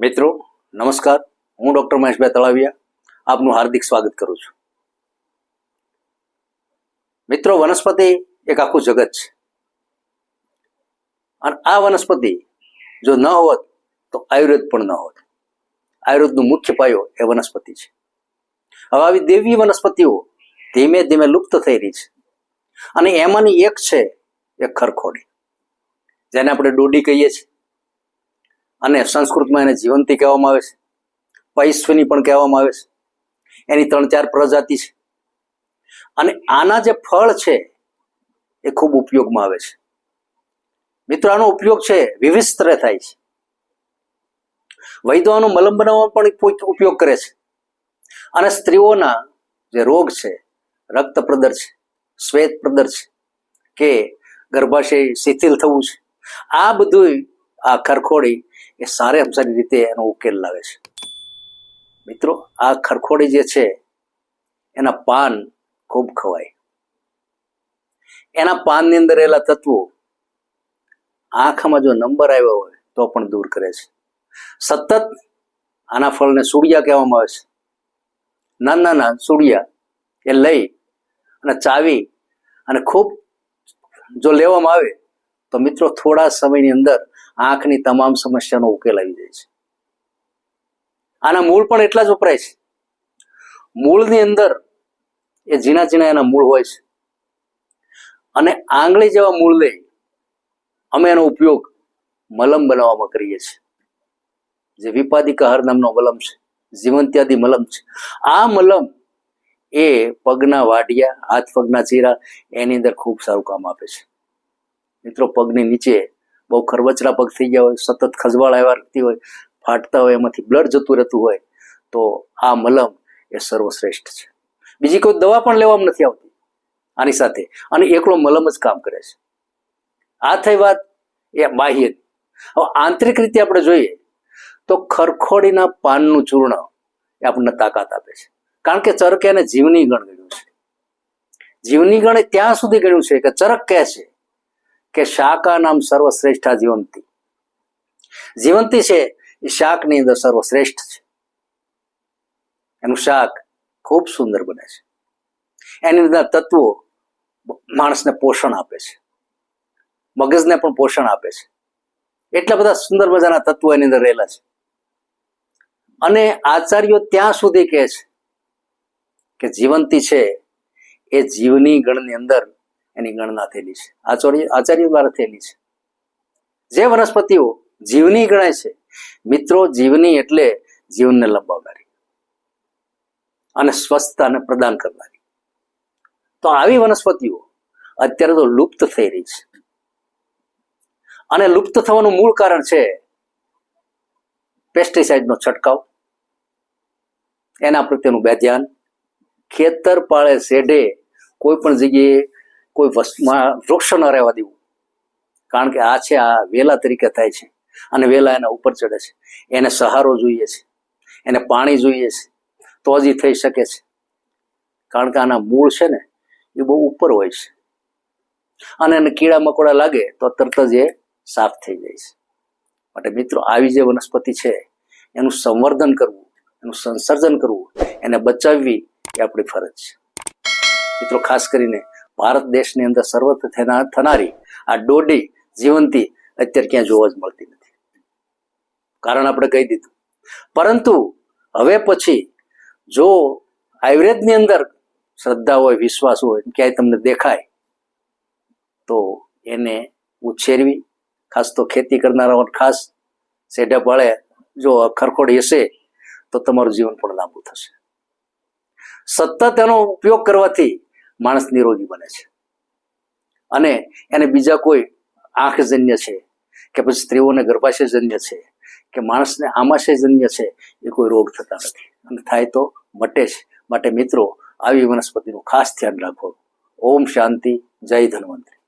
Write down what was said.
મિત્રો, નમસ્કાર. હું ડોક્ટર મહેશભાઈ તળાવિયા આપનું હાર્દિક સ્વાગત કરું છું. મિત્રો, વનસ્પતિ એક આખું જગત છે. અને આ વનસ્પતિ જો ન હોત, તો આયુર્વેદ પણ ન હોત. આયુર્વેદનું મુખ્ય પાયો એ વનસ્પતિ છે. હવે આવી દેવી વનસ્પતિઓ ધીમે ધીમે લુપ્ત થઈ રહી છે. અને એમાંની એક છે એ ખરખોડી. જેને આપણે ડોડી કહીએ છીએ. અને સંસ્કૃતમાં એને જીવંતી કહેવામાં આવે છે. પૈશ્વની પણ કહેવામાં આવે છે. એની ત્રણ ચાર પ્રજાતિ છે. અને આના જે ફળ છે, એ ખૂબ ઉપયોગમાં આવે છે. મિત્રો, આનો ઉપયોગ છે વિવિધ સ્તરે થાય છે. આનો મલમ બનાવવા પણ ઉપ- ઉપયોગ કરે છે. અને સ્ત્રીઓના જે રોગ છે, રક્ત પ્રદર છે, શ્વેત પ્રદર છે, કે ગર્ભાશય શિથિલ થવું છે. આ બધું આ ખરખોડી એ સારે સારી રીતે એનો ઉકેલ લાવે છે. મિત્રો, આ ખરખોડી જે છે, એના પાન ખૂબ ખવાય. એના પાનની અંદર રહેલા તત્વો આંખમાં જો નંબર આવ્યો હોય તો પણ દૂર કરે છે. સતત આના ફળને સુડિયા કહેવામાં આવે છે. નાના નાના સુડિયા એ લઈ અને ચાવી અને ખૂબ જો લેવામાં આવે તો મિત્રો થોડા સમયની અંદર આંખની તમામ સમસ્યાનો ઉકેલ આવી જાય છે. આના મૂળ પણ એટલા જ વપરાય છે. મૂળની અંદર એ ઝીણા ઝીણા એના મૂળ હોય છે. અને આંગળી જેવા મૂળ લઈ અમે એનો ઉપયોગ મલમ બનાવવામાં કરીએ છીએ. જે વિપાદિકા નામનો મલમ છે, જીવંત્યાદિ મલમ છે. આ મલમ એ પગના વાડિયા હાથ પગના ચીરા એની અંદર ખૂબ સારું કામ આપે છે. મિત્રો, પગની નીચે બહુ ખરબચરા પગ થઈ ગયા હોય, સતત ખજવાળ આવ્યા રહેતી હોય, ફાટતા હોય, એમાંથી બ્લડ જતું રહેતું હોય, તો આ મલમ એ સર્વશ્રેષ્ઠ છે. બીજી કોઈ દવા પણ લેવામાં નથી આવતી આની સાથે. અને એકલો મલમ જ કામ કરે છે. આ થઈ વાત એ બાહ્ય. હવે આંતરિક રીતે આપણે જોઈએ તો ખરખોડીના પાનનું ચૂર્ણ એ આપણને તાકાત આપે છે. કારણ કે ચરકે એને જીવની ગણ ગણ્યું છે. જીવની ગણ ત્યાં સુધી ગણ્યું છે કે ચરક કહે છે કે શાકા નામ સર્વશ્રેષ્ઠા જીવંતી. જીવંતી છે, એ શાકની અંદર સર્વશ્રેષ્ઠ છે. એનું શાક ખૂબ સુંદર બને છે. એની અંદર તત્વો માણસને પોષણ આપે છે. મગજને પણ પોષણ આપે છે. એટલા બધા સુંદર મજાના તત્વો એની અંદર રહેલા છે. અને આચાર્યો ત્યાં સુધી કહે છે કે જીવંતી છે, એ જીવની ગણની અંદર એની ગણના થયેલી છે. આચાર્ય દ્વારા થયેલી છે. જે વનસ્પતિઓ જીવની ગણાય છે, મિત્રો જીવની એટલે જીવનને લંબાવનારી અને સ્વસ્થતાને પ્રદાન કરનારી. તો આવી વનસ્પતિઓ અત્યારે તો લુપ્ત થઈ રહી છે. અને લુપ્ત થવાનું મૂળ કારણ છે પેસ્ટિસાઇડનો છંટકાવ. એના પ્રત્યેનું બે ધ્યાન ખેતર પાળે શેઢે કોઈ પણ જગ્યાએ કોઈ વસ્તુમાં વૃક્ષ ન રહેવા દેવું. કારણ કે આ છે, આ વેલા તરીકે થાય છે. અને વેલા એના ઉપર ચડે છે. એને સહારો જોઈએ છે. એને પાણી જોઈએ છે. તો જ થઈ શકે છે. કારણ કે આના મૂળ છે ને, એ બહુ ઉપર હોય છે. અને એને કીડા મકોડા લાગે, તો તરત જ એ સાફ થઈ જાય છે. માટે મિત્રો, આવી જે વનસ્પતિ છે, એનું સંવર્ધન કરવું, એનું સંસર્જન કરવું, એને બચાવવી એ આપણી ફરજ છે. મિત્રો, ખાસ કરીને ભારત દેશની અંદર સર્વત્ર થના- થનારી આ ડોડી જીવંતી અત્યારે ક્યાં જોવા જ મળતી નથી. કારણ આપણે કહી દીધું. પરંતુ હવે પછી જો આયુર્વેદની અંદર શ્રદ્ધા હોય, વિશ્વાસ હોય, ક્યાંય તમને દેખાય, તો એને ઉછેરવી, ખાસ તો ખેતી કરનારાઓ ખાસ સેઢા પાળે જો ખરખોડ હશે, તો તમારું જીવન પણ લાંબુ થશે. સતત એનો ઉપયોગ કરવાથી માણસ નિરોગી બને છે. અને એને બીજા કોઈ આંખજન્ય છે કે પછી સ્ત્રીઓને ગર્ભાશયજન્ય છે કે માણસને આમાશયજન્ય છે, એ કોઈ રોગ થતા નથી. અને થાય તો મટે છે માટે મિત્રો, આવી વનસ્પતિનું ખાસ ધ્યાન રાખો. ઓમ શાંતિ, જય ધન્વંતરી.